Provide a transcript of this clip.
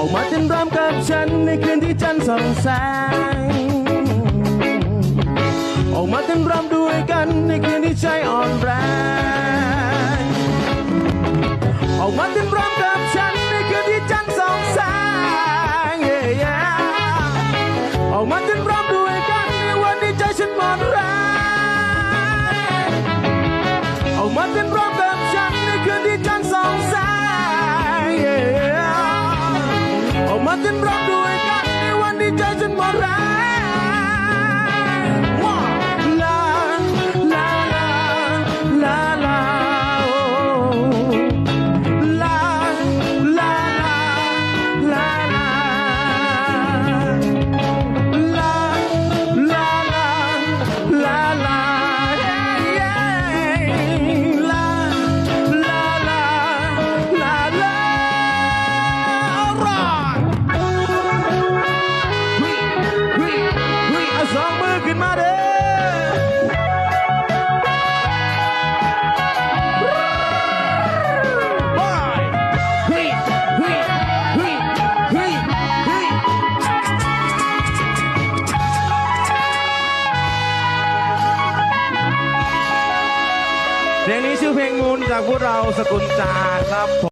เข้ามาเต้นรำกับฉันในคืนที่จันทร์ส่องแสงออกมาเต้นรำด้วยกันในคืนที่ใจอ่อนแรงออกมาเต้นรำกับฉันในคืนที่จันทร์ส่องแสง yeah, yeah ออกมาเต้นรำด้วยกันในวันที่ใจฉันหมดแรงออกมาเต้นรำกับฉันในคืนที่ มาเต้นรำด้วยกันในวันที่ใจฉันหมดแรง เพลงนี้ชื่อเพลงมูลจากพวกเราสกุลจาครับ